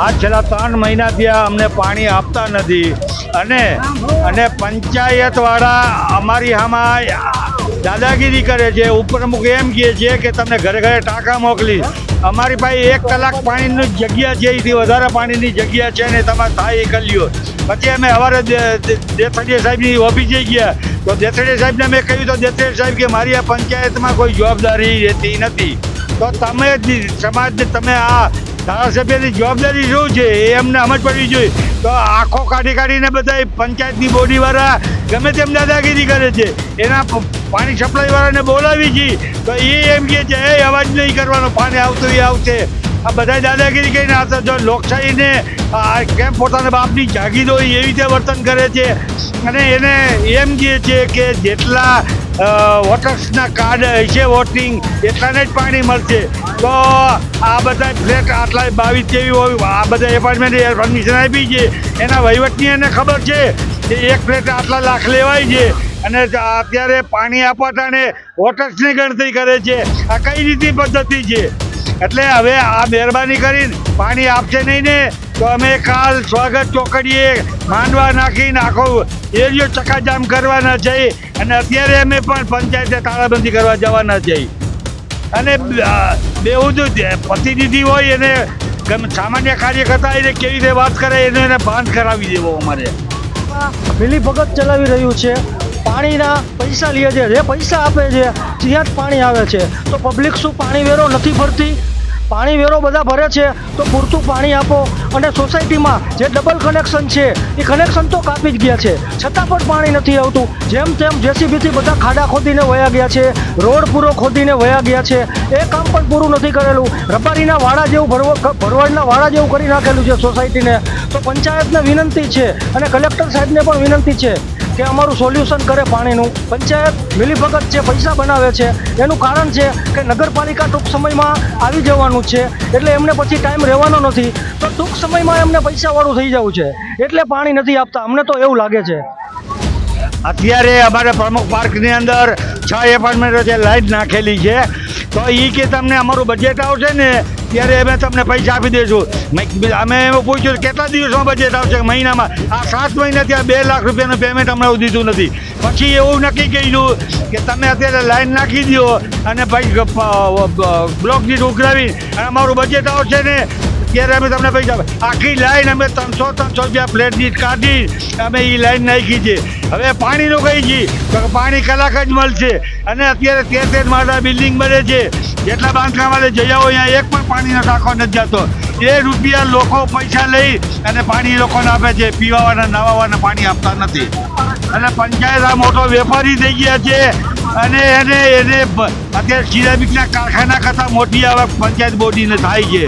આ છેલ્લા ત્રણ મહિનાથી અમને પાણી આપતા નથી. અને અને પંચાયતવાળા અમારી આમાં દાદાગીરી કરે છે. ઉપપ્રમુખ એમ કહે છે કે તમને ઘરે ઘરે ટાંકા મોકલી. અમારી પાસે એક કલાક પાણીની જગ્યા છે. એથી વધારે પાણીની જગ્યા છે ને તમારે થાય એ કરી પછી અમે સવારે દેથડીયા સાહેબની ઓફિસે ગયા. તો દેથડીયા સાહેબને મેં કહ્યું, તો દેથડીયા સાહેબ કે મારી આ પંચાયતમાં કોઈ જવાબદારી રહેતી નથી. તો તમે સમાજને, તમે આ ધારાસભ્યની જવાબદારી શું છે? એ એમને સમજ પડવી જોઈએ. તો આંખો કાઢી કાઢીને બધા પંચાયતની બોડીવાળા ગમે તેમ દાદાગીરી કરે છે. એના પાણી સપ્લાયવાળાને બોલાવી છીએ તો એ એમ કહે છે, એ અવાજ નહીં કરવાનો, પાણી આવતું એ આવશે. આ બધા દાદાગીરી કરીને આવતા જો લોકશાહીને કેમ પોતાના બાપની જાગીર હોય એવી રીતે વર્તન કરે છે? અને એને એમ કહે છે કે જેટલા વોટર્સના કાર્ડ હશે વોટિંગ, એટલાને જ પાણી મળશે. તો આ બધા ફ્લેટ આટલા બાવીસ જેવી હોય, આ બધા એપાર્ટમેન્ટ પરમિશન આપી છે. એના વહીવટની એને ખબર છે કે એક ફ્લેટ આટલા લાખ લેવાય છે. અને અત્યારે પાણી આપવાટાને વોટર્સની ગણતરી કરે છે. આ કઈ રીતની પદ્ધતિ છે? એટલે હવે આ મહેરબાની કરીને પાણી આપશે નહીં ને, તો અમે કાલ સ્વાગત ચોકડીએ માંડવા નાખીને આખો એરિયો ચકાજામ કરવાના છીએ અને અત્યારે અમે પણ પંચાયતે તાળાબંધી કરવા જવાના છે. અને અ, જો પ્રતિનિધિ હોય એને સામાન્ય કાર્યકર્તા એને કેવી રીતે વાત કરે એને એને ભાન કરાવી દેવો અમારે. મિલી ભગત ચલાવી રહ્યું છે. પાણીના પૈસા લે છે. જે પૈસા આપે છે ત્યાં જ પાણી આવે છે. તો પબ્લિક શું પાણી વેરો નથી ભરતી? પાણી વેરો બધા ભરે છે, તો પૂરતું પાણી આપો. અને સોસાયટીમાં જે ડબલ કનેક્શન છે, એ કનેક્શન તો કાપી જ ગયા છે. છતાં પણ પાણી નથી આવતું. જેમ તેમ જેસીબીથી બધા ખાડા ખોદીને વયા ગયા છે, રોડ પૂરો ખોદીને વયા ગયા છે. એ કામ પણ પૂરું નથી કરેલું. રબારીના વાડા જેવું ભરવા ભરવાડના વાડા જેવું કરી નાખેલું છે સોસાયટીને. તો પંચાયતને વિનંતી છે અને કલેક્ટર સાહેબને પણ વિનંતી છે. કે અમારું સોલ્યુશન કરે પાણીનું. પંચાયત મિલીભગત છે પૈસા બનાવે છે, એનું કારણ છે કે નગરપાલિકા ટૂંક સમયમાં આવી જવાનું છે. એટલે એમને પછી ટાઈમ રહેવાનો નથી. તો ટૂંક સમયમાં એમને પૈસાવાળું થઈ જવું છે. એટલે પાણી નથી આપતા. અમને તો એવું લાગે છે. અત્યારે અમારે પ્રમુખ પાર્કની અંદર છ એપાર્ટમેન્ટો છે, લાઈટ નાખેલી છે. તો એ કે તમને અમારું બજેટ આવશે ને, ત્યારે અમે તમને પૈસા આપી દઈશું. અમે એમ પૂછ્યું કેટલા દિવસમાં બજેટ આવશે? મહિનામાં. આ સાત મહિના ત્યાં બે લાખ રૂપિયાનું પેમેન્ટ હમણાં દીધું નથી. પછી એવું નક્કી કર્યું કે તમે અત્યારે લાઈન નાખી દો અને ભાઈ બ્લોક દીઠ ઉઘરાવી અને અમારું બજેટ આવશે ને ત્યારે અમે તમને આપે. આખી લાઈન અમે ત્રણસો ત્રણસો રૂપિયા પ્લેટ દીઠ કાઢી. અમે એ લાઈન નાખી છે. હવે પાણીનું કહી છીએ તો પાણી કલાક જ મળશે. અને અત્યારે તેર તેર માળા બિલ્ડિંગ બને છે. જેટલા બાંધકામ વાળે જઈ આવો અહીંયા એક પણ પાણીનો ટાંકો નથી જતો. એ રૂપિયા લોકો પૈસા લઈ અને પાણી લોકોને આપે છે. પીવાવાના નાવાવાના પાણી આપતા નથી. અને પંચાયત આ મોટો વેપારી થઈ ગયા છે. અને એને એને અત્યારે સિરામિકના કારખાના કરતાં મોટી આવક પંચાયત બોડીને થાય છે.